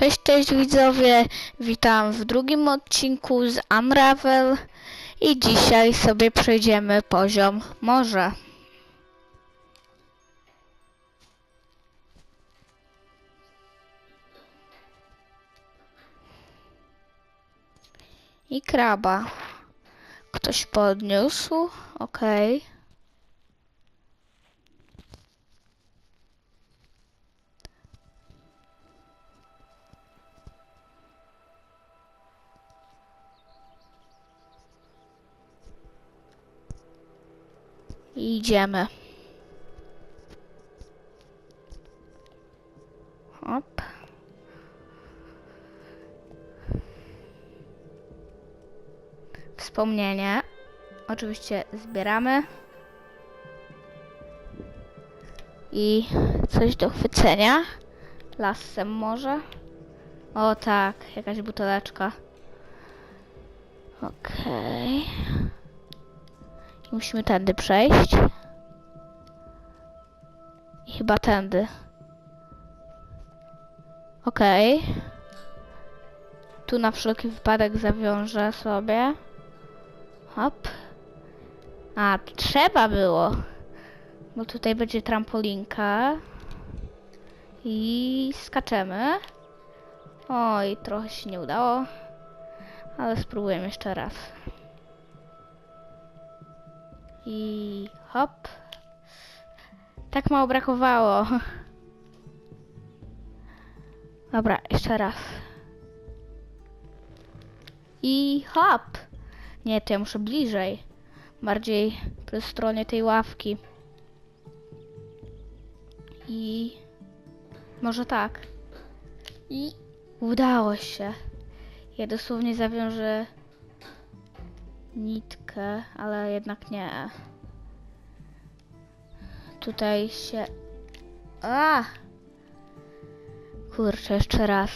Cześć, cześć widzowie, witam w drugim odcinku z Unravel i dzisiaj sobie przejdziemy poziom morza. I kraba. Ktoś podniósł, okej. Idziemy. Hop. Wspomnienie. Oczywiście zbieramy. I coś do chwycenia. Lasem może. O tak, jakaś buteleczka. Okej. I Musimy tędy przejść. I chyba tędy. Okej. Tu na wszelki wypadek zawiążę sobie. Hop. A, trzeba było. Bo tutaj będzie trampolinka. I skaczemy. Oj, trochę się nie udało. Ale spróbujemy jeszcze raz. I hop. Tak mało brakowało. Dobra, jeszcze raz. I hop. Nie, to ja muszę bliżej. Bardziej po stronie tej ławki. I może tak. I udało się. Ja dosłownie zawiążę nitkę, ale jednak nie. Tutaj się... A! Kurczę, jeszcze raz.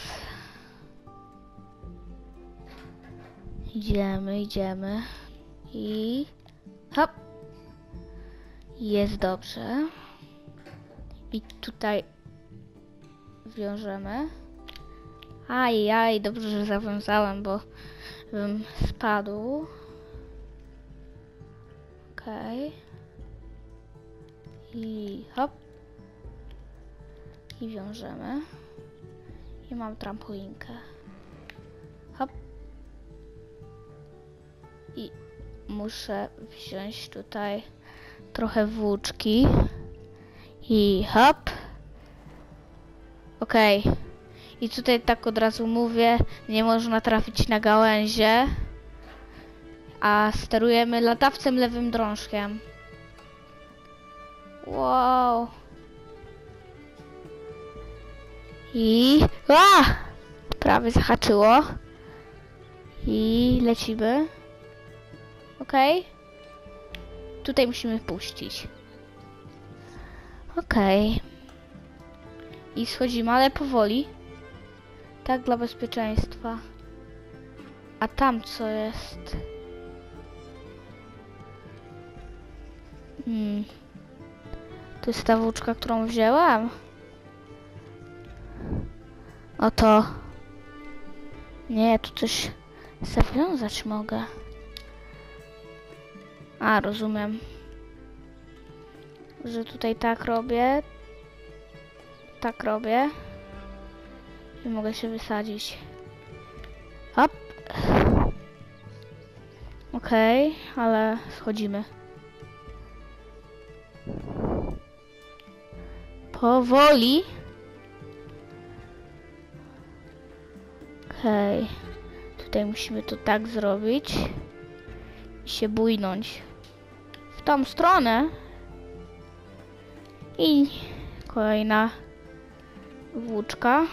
Idziemy, idziemy. I... Hop! Jest dobrze. I tutaj wiążemy. Aj, aj, dobrze, że zawiązałem, bo bym spadł. Okej. I hop. I wiążemy. I mam trampolinkę. Hop. I muszę wziąć tutaj trochę włóczki. I hop. Okej. I tutaj tak od razu mówię, nie można trafić na gałęzie a sterujemy latawcem lewym drążkiem. Wow. I... A! Prawie zahaczyło. I lecimy. Okej. Tutaj musimy puścić. Okej. I schodzimy, ale powoli. Tak dla bezpieczeństwa. A tam co jest? Hmm. To jest ta włóczka, którą wzięłam. Oto. Nie, tu coś zawiązać mogę. A, rozumiem. Że tutaj tak robię. Tak robię. I mogę się wysadzić. Hop. Okej, ale schodzimy. Powoli. Okej. Tutaj musimy to tak zrobić. I się bujnąć. W tą stronę. I kolejna włóczka.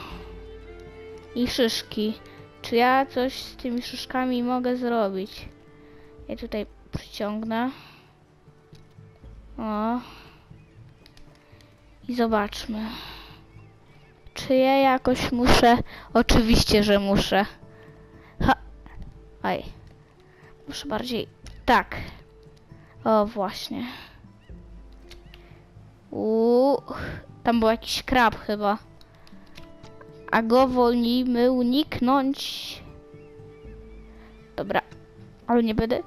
I szyszki. Czy ja coś z tymi szyszkami mogę zrobić? Ja tutaj przyciągnę. O. I zobaczmy. Czy ja jakoś muszę? Oczywiście, że muszę. Ha. Aj. Muszę bardziej. Tak. O, właśnie. Uuu. Tam był jakiś krab chyba. A go wolimy uniknąć. Dobra, ale nie będę.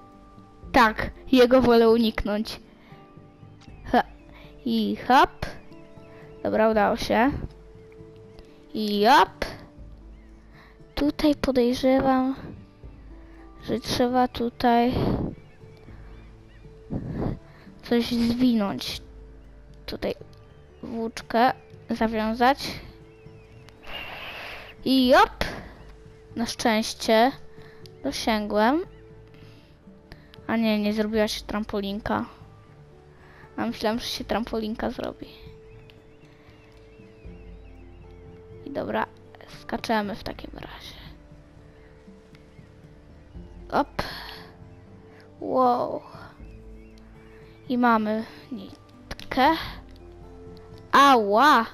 Tak, jego wolę uniknąć. Ha. I hop. Dobra, udało się. I hop. Tutaj podejrzewam, że trzeba tutaj coś zwinąć. Tutaj włóczkę zawiązać. I hop. Na szczęście dosięgłem. A nie, nie zrobiła się trampolinka. A myślałem, że się trampolinka zrobi. Dobra, skaczemy w takim razie. Op. Wow. I mamy nitkę. Ała!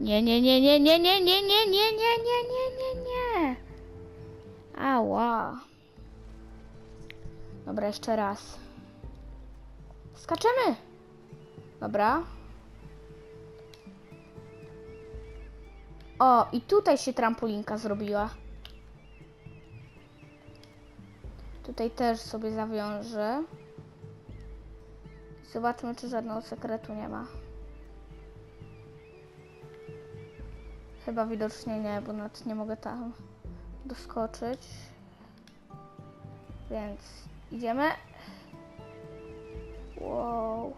Nie, nie, nie, nie, nie, nie, nie, nie, nie, nie, nie, nie, nie, nie. Ała. Dobra, jeszcze raz. Skaczemy! Dobra. O, i tutaj się trampolinka zrobiła. Tutaj też sobie zawiążę. Zobaczmy, czy żadnego sekretu nie ma. Chyba widocznie nie, bo nawet nie mogę tam doskoczyć. Więc idziemy. Wow.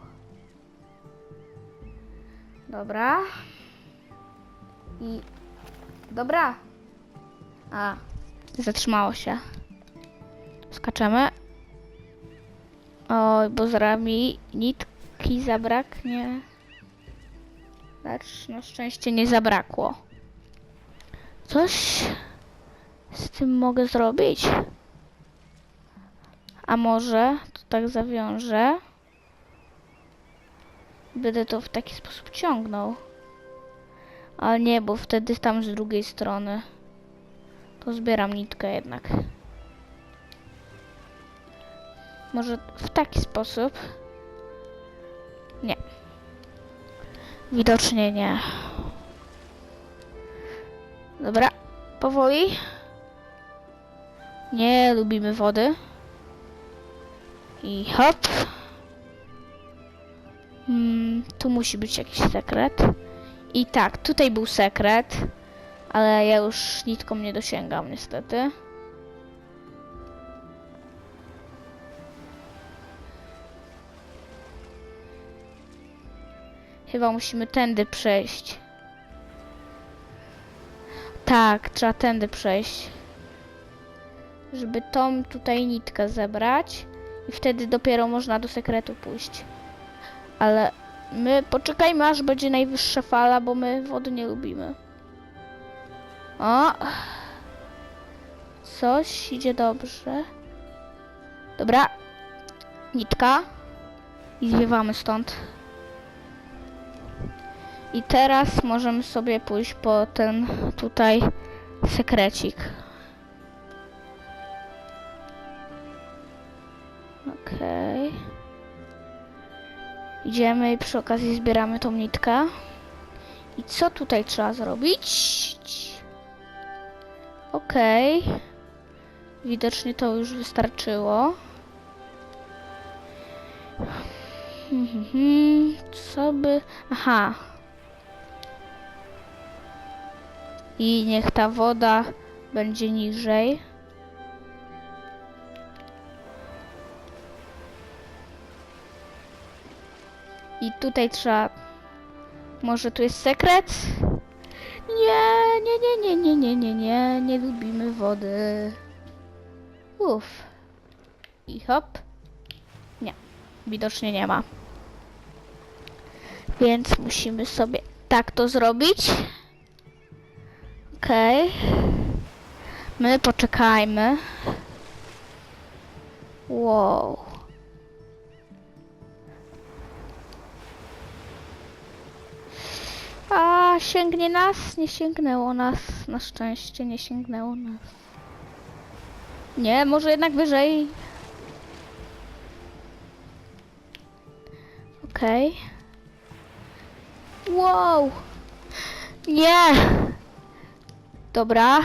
Dobra. I... Dobra. A, zatrzymało się. Skaczemy. Oj, bo zaraz mi nitki zabraknie. Lecz na szczęście nie zabrakło. Coś z tym mogę zrobić? A może to tak zawiążę? Będę to w taki sposób ciągnął. Ale nie, bo wtedy tam z drugiej strony. To zbieram nitkę jednak. Może w taki sposób? Nie. Widocznie nie. Dobra, powoli. Nie lubimy wody. I hop. Hmm, tu musi być jakiś sekret. I tak, tutaj był sekret, ale ja już nitką nie dosięgam niestety. Chyba musimy tędy przejść. Tak, trzeba tędy przejść. Żeby tą tutaj nitkę zebrać i wtedy dopiero można do sekretu pójść. Ale my poczekajmy aż będzie najwyższa fala, bo my wody nie lubimy. O! Coś idzie dobrze. Dobra. Nitka. I zwiewamy stąd. I teraz możemy sobie pójść po ten tutaj sekrecik. Idziemy i przy okazji zbieramy tą nitkę. I co tutaj trzeba zrobić? Okej. Widocznie to już wystarczyło. Mhm, Co by... Aha. I niech ta woda będzie niżej. I tutaj trzeba... Może tu jest sekret? Nie, nie, nie, nie, nie, nie, nie, nie, nie lubimy wody. Uff. I hop. Nie, widocznie nie ma. Więc musimy sobie tak to zrobić. Okej. My poczekajmy. Wow. A sięgnie nas? Nie sięgnęło nas. Na szczęście nie sięgnęło nas. Nie, może jednak wyżej. Okej. Wow. Nie! Dobra.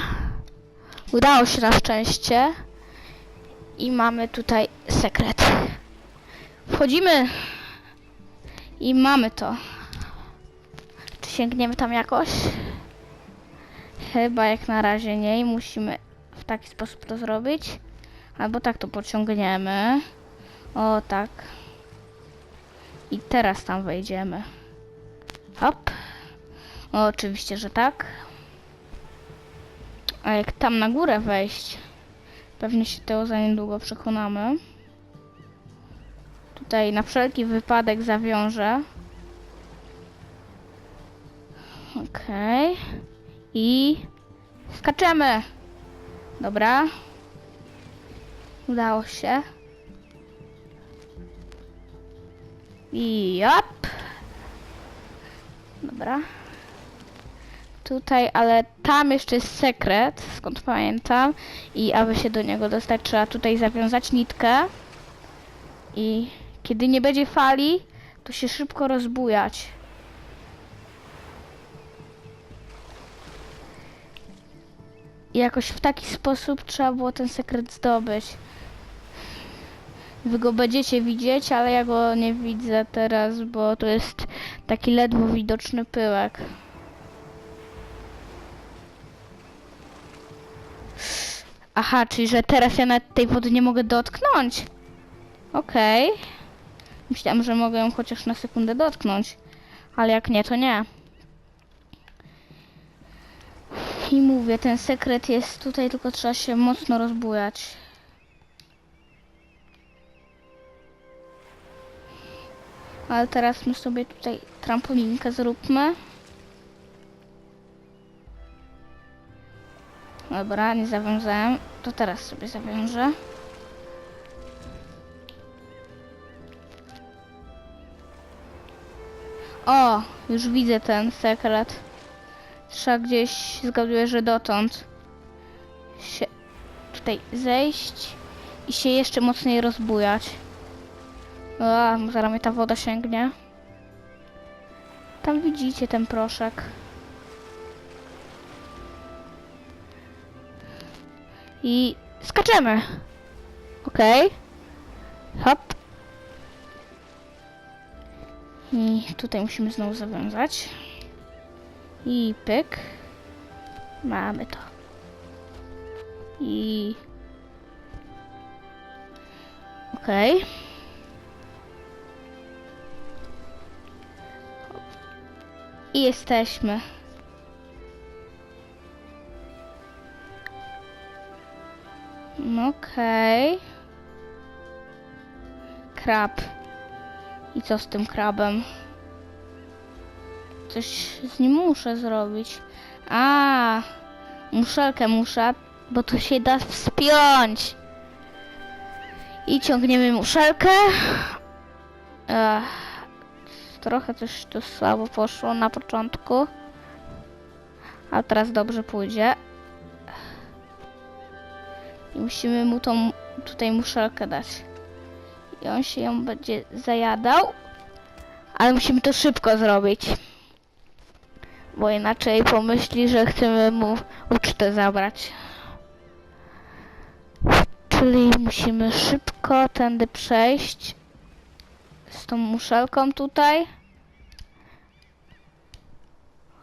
Udało się na szczęście. I mamy tutaj sekret. Wchodzimy. I mamy to. Sięgniemy tam jakoś? Chyba jak na razie nie i musimy w taki sposób to zrobić. Albo tak to pociągniemy. O tak. I teraz tam wejdziemy. Hop. O, oczywiście, że tak. A jak tam na górę wejść? Pewnie się tego za niedługo przekonamy. Tutaj na wszelki wypadek zawiążę. Okej. I skaczemy. Dobra. Udało się. I jop. Dobra. Tutaj, ale tam jeszcze jest sekret, skąd pamiętam. I aby się do niego dostać, trzeba tutaj zawiązać nitkę. I kiedy nie będzie fali, to się szybko rozbujać. Jakoś w taki sposób trzeba było ten sekret zdobyć. Wy go będziecie widzieć, ale ja go nie widzę teraz, bo to jest taki ledwo widoczny pyłek. Aha, czyli że teraz ja nawet tej wody nie mogę dotknąć. Okej. Myślałam, że mogę ją chociaż na sekundę dotknąć. Ale jak nie, to nie. I mówię, ten sekret jest tutaj, tylko trzeba się mocno rozbujać. Ale teraz my sobie tutaj trampolinkę zróbmy. Dobra, nie zawiązałem. To teraz sobie zawiążę. O, już widzę ten sekret. Trzeba gdzieś, zgaduję, że dotąd się tutaj zejść i się jeszcze mocniej rozbujać. A, zaraz mnie ta woda sięgnie. Tam widzicie ten proszek. I skaczemy. Okej. Hop. I tutaj musimy znowu zawiązać. I pyk. Mamy to. I... Okej. I jesteśmy. Okej. Krab. I co z tym krabem? Coś z nim muszę zrobić. A, muszelkę muszę, bo tu się da wspiąć. I ciągniemy muszelkę. Ech, trochę coś tu słabo poszło na początku. A teraz dobrze pójdzie. I musimy mu tą tutaj muszelkę dać. I on się ją będzie zajadał. Ale musimy to szybko zrobić. Bo inaczej pomyśli, że chcemy mu ucztę zabrać. Czyli musimy szybko tędy przejść. Z tą muszelką tutaj.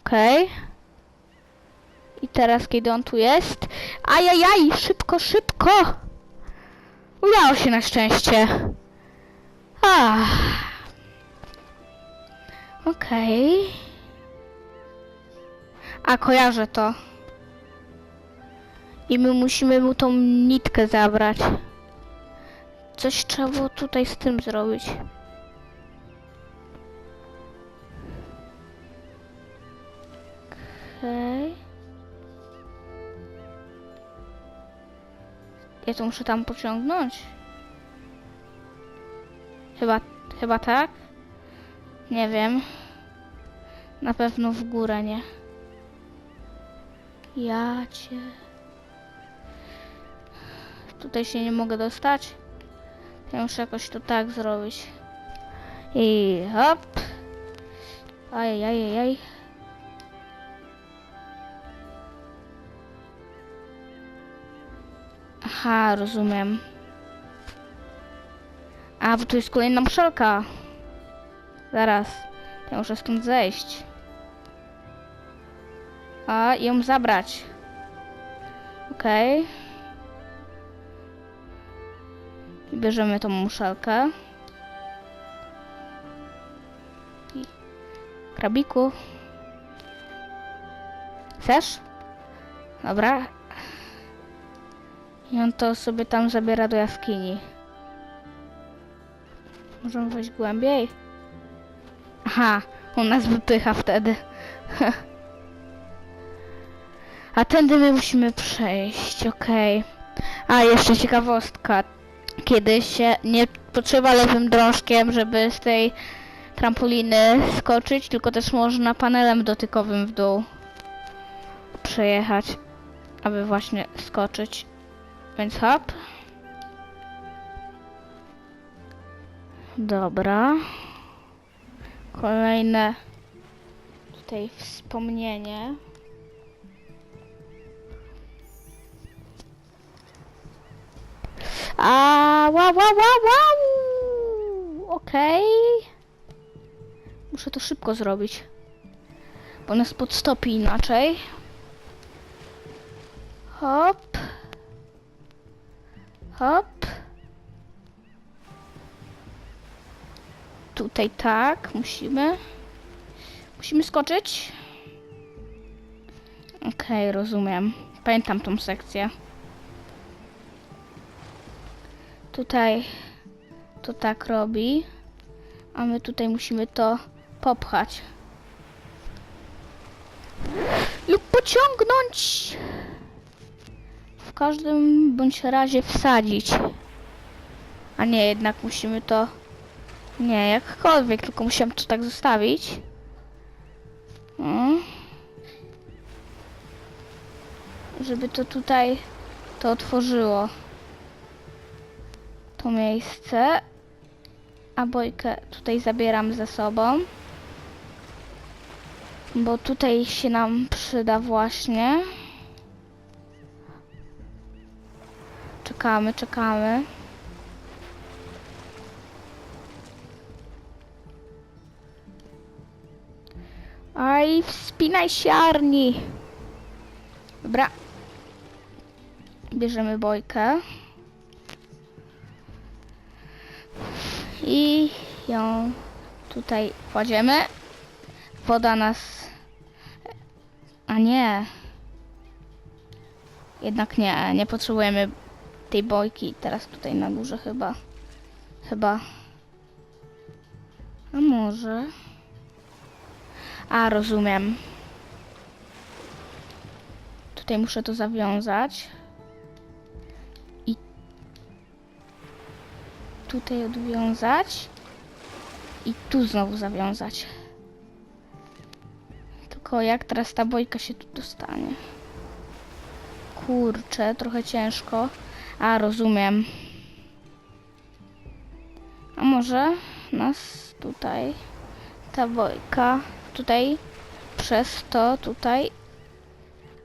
Okej. I teraz kiedy on tu jest. Ajajaj, szybko, szybko! Udało się na szczęście. Ah. Okej. A kojarzę to. I my musimy mu tą nitkę zabrać. Coś trzeba było tutaj z tym zrobić. Okej. Ja to muszę tam pociągnąć. Chyba, chyba tak? Nie wiem. Na pewno w górę nie. Ja cię... Tutaj się nie mogę dostać. Ja muszę jakoś to tak zrobić. I hop. Ajajajaj. Aha, rozumiem. A, bo tu jest kolejna muszelka. Zaraz. Ja muszę stąd zejść. A, ją zabrać. Okej. I bierzemy tą muszelkę. I... Krabiku. Chcesz? Dobra. I on to sobie tam zabiera do jaskini. Możemy wejść głębiej? Aha, on nas wypycha wtedy. A tędy my musimy przejść, okej. A, jeszcze ciekawostka. Kiedy się nie potrzeba lewym drążkiem, żeby z tej trampoliny skoczyć, tylko też można panelem dotykowym w dół przejechać, aby właśnie skoczyć. Więc hop. Dobra. Kolejne tutaj wspomnienie. A, wow, wow, wow, wow! Okej. Muszę to szybko zrobić. Bo nas podstopi inaczej. Hop. Hop. Tutaj tak, musimy. Musimy skoczyć. Okej, rozumiem. Pamiętam tą sekcję. Tutaj to tak robi. A my tutaj musimy to popchać. Lub pociągnąć. W każdym bądź razie wsadzić. A nie, jednak musimy to... Nie, jakkolwiek, tylko musiałem to tak zostawić. Mm. Żeby to tutaj to otworzyło. To miejsce. A bojkę tutaj zabieram ze sobą. Bo tutaj się nam przyda właśnie. Czekamy, czekamy. Aj, wspinaj się, Arni. Dobra. Bierzemy bojkę. I ją tutaj kładziemy. Woda nas... A nie. Jednak nie, nie potrzebujemy tej bojki teraz tutaj na górze chyba. Chyba. A może? A, rozumiem. Tutaj muszę to zawiązać. Tutaj odwiązać. I tu znowu zawiązać. Tylko jak teraz ta bojka się tu dostanie? Kurczę, trochę ciężko. A, rozumiem. A może nas tutaj ta bojka tutaj przez to tutaj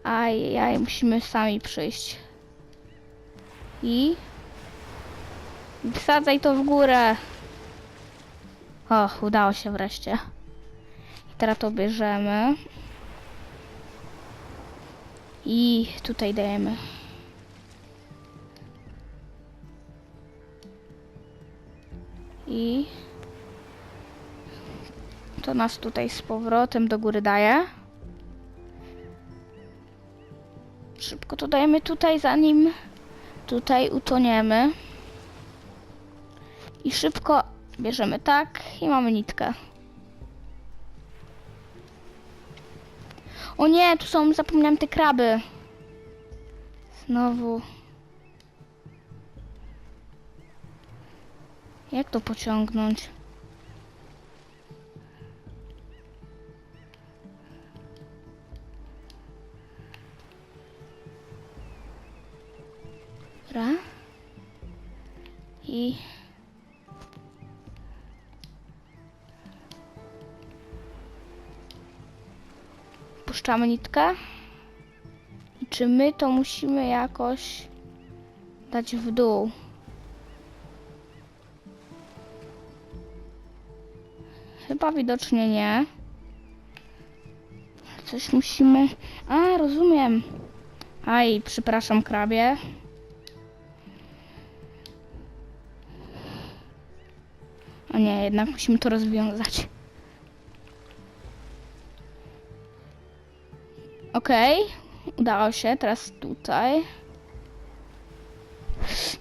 ajaj, musimy sami przyjść i wsadzaj to w górę o, udało się wreszcie i teraz to bierzemy i tutaj dajemy i to nas tutaj z powrotem do góry daje. Szybko to dajemy tutaj, zanim tutaj utoniemy. I szybko bierzemy tak i mamy nitkę. O nie, tu są, zapomniałem te kraby. Znowu. Jak to pociągnąć? Dobra. I... Puszczamy nitkę. I czy my to musimy jakoś dać w dół. Chyba widocznie nie. Coś musimy... A, rozumiem. Aj, przepraszam, krabie. O nie, jednak musimy to rozwiązać. Okej, udało się, teraz tutaj.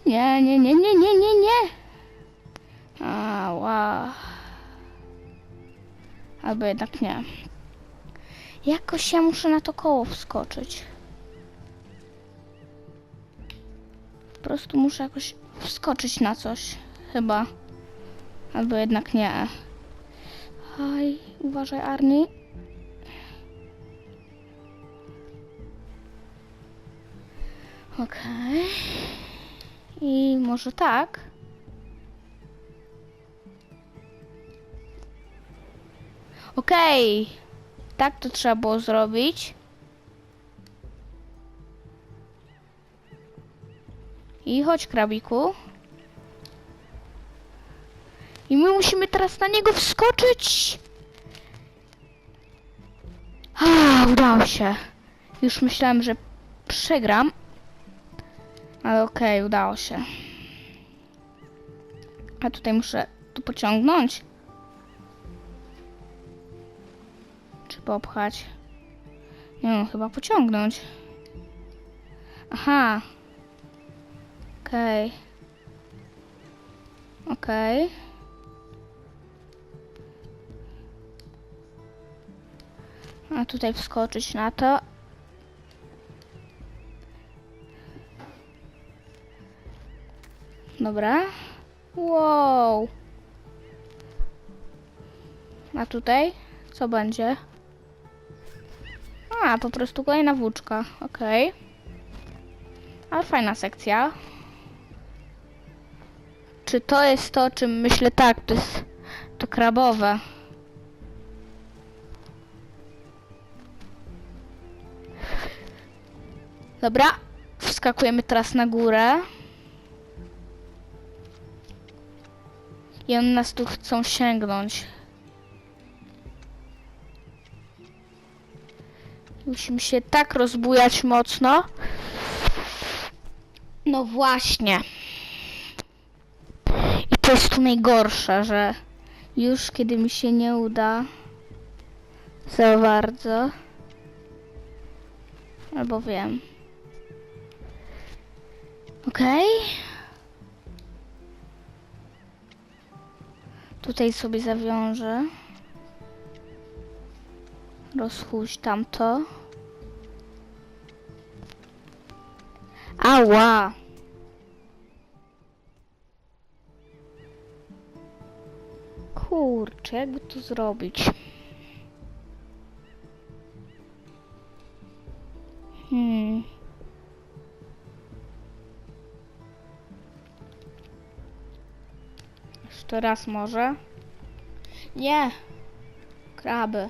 Nie, nie, nie, nie, nie, nie, nie. Ała. Albo jednak nie. Jakoś ja muszę na to koło wskoczyć. Po prostu muszę jakoś wskoczyć na coś. Chyba. Albo jednak nie. Aj, uważaj Arni. Okej. I może tak. Okej. Tak to trzeba było zrobić. I chodź, krabiku. I my musimy teraz na niego wskoczyć. A, udało się. Już myślałem, że przegram. Ale okej, udało się. A tutaj muszę tu pociągnąć. Czy popchać? Nie no, chyba pociągnąć. Aha. Okej. Okej. A tutaj wskoczyć na to. Dobra. Wow. A tutaj? Co będzie? A, po prostu kolejna włóczka. Okej. Ale fajna sekcja. Czy to jest to, o czym myślę? Tak, to jest to krabowe. Dobra, wskakujemy teraz na górę. I one nas tu chcą sięgnąć. Musimy się tak rozbujać mocno. No właśnie. I to jest tu najgorsze, że już kiedy mi się nie uda za bardzo. Albo wiem. Okej. Tutaj sobie zawiążę. Rozchódź tamto. Ała! Kurczę, jakby to zrobić? Hmm. Jeszcze raz może. Nie. Kraby.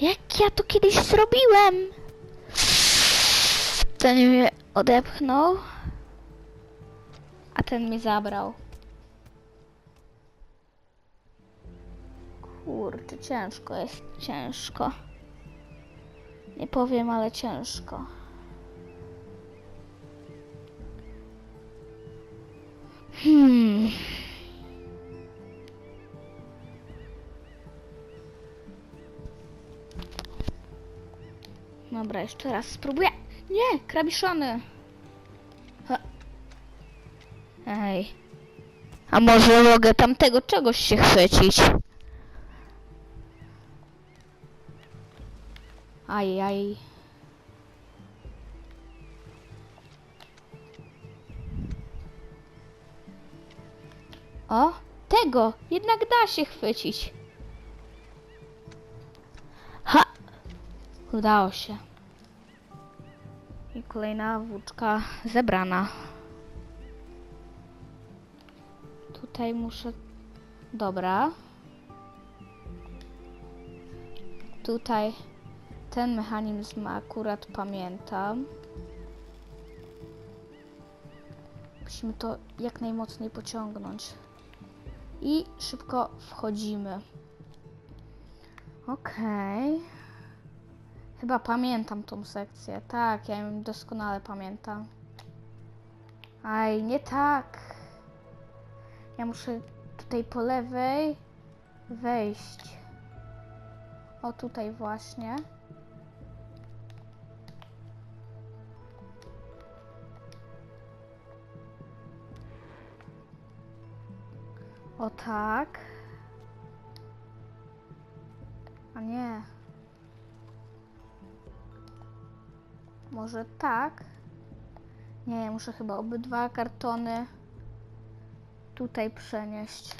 Jak ja to kiedyś zrobiłem? Ten mnie odepchnął. A ten mnie zabrał. Kurczę, ciężko jest. Ciężko. Nie powiem, ale ciężko. Hmm. Dobra, jeszcze raz spróbuję. Nie, krabiszony. Ha. Ej. A może mogę tamtego czegoś się chwycić? Aj, aj. O, tego! Jednak da się chwycić. Udało się. I kolejna włóczka zebrana. Tutaj muszę... Dobra. Tutaj ten mechanizm akurat pamiętam. Musimy to jak najmocniej pociągnąć. I szybko wchodzimy. Okej. Chyba pamiętam tą sekcję. Tak, ja ją doskonale pamiętam. Aj, nie tak. Ja muszę tutaj po lewej wejść. O, tutaj właśnie. O tak. A nie. Może tak? Nie, muszę chyba obydwa kartony tutaj przenieść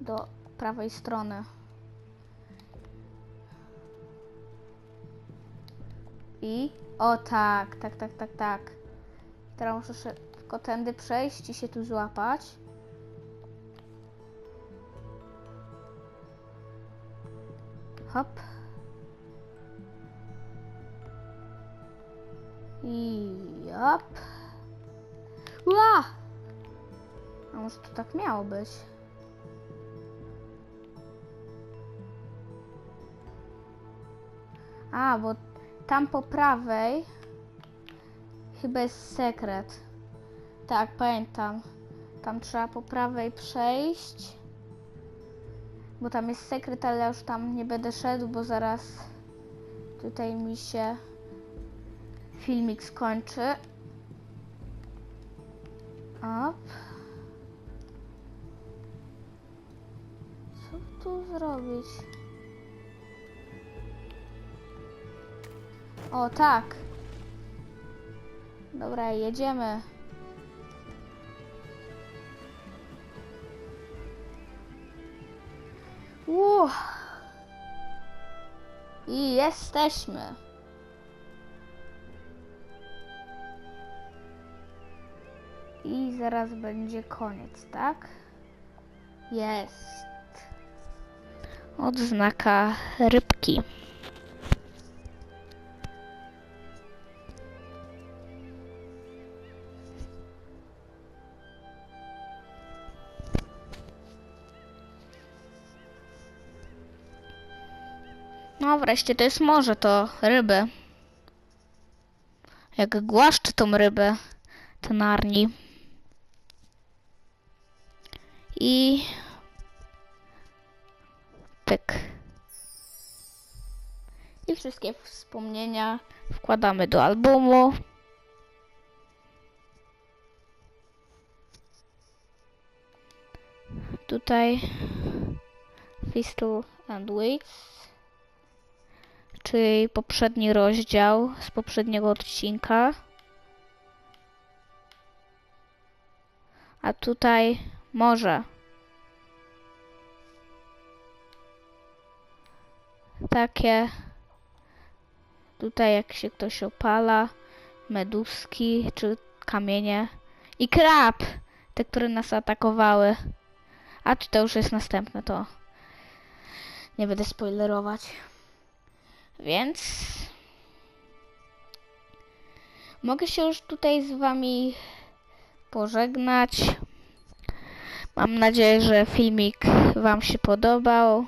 do prawej strony. I o tak, tak, tak, tak, tak. Teraz muszę szybko tędy przejść i się tu złapać. Hop. Hop. Ła! A może to tak miało być? A, bo tam po prawej chyba jest sekret. Tak, pamiętam. Tam trzeba po prawej przejść. Bo tam jest sekret, ale już tam nie będę szedł, bo zaraz tutaj mi się filmik skończy. Op. Co tu zrobić? O, tak. Dobra, jedziemy. Uuu. I jesteśmy. Zaraz będzie koniec, tak? Jest. Odznaka rybki. No wreszcie to jest morze, to ryby. Jak głaszczy tą rybę, ten Arni. I pyk. I wszystkie wspomnienia wkładamy do albumu. Tutaj Fistle and Weights czyli poprzedni rozdział z poprzedniego odcinka. A tutaj morze. Takie tutaj jak się ktoś opala, meduski czy kamienie i krab, te, które nas atakowały. A czy to już jest następne, to nie będę spoilerować. Więc mogę się już tutaj z Wami pożegnać. Mam nadzieję, że filmik Wam się podobał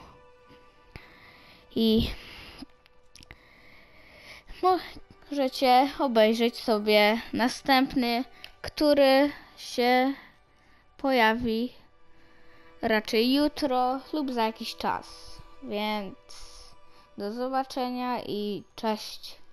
i możecie obejrzeć sobie następny, który się pojawi raczej jutro lub za jakiś czas. Więc do zobaczenia i cześć.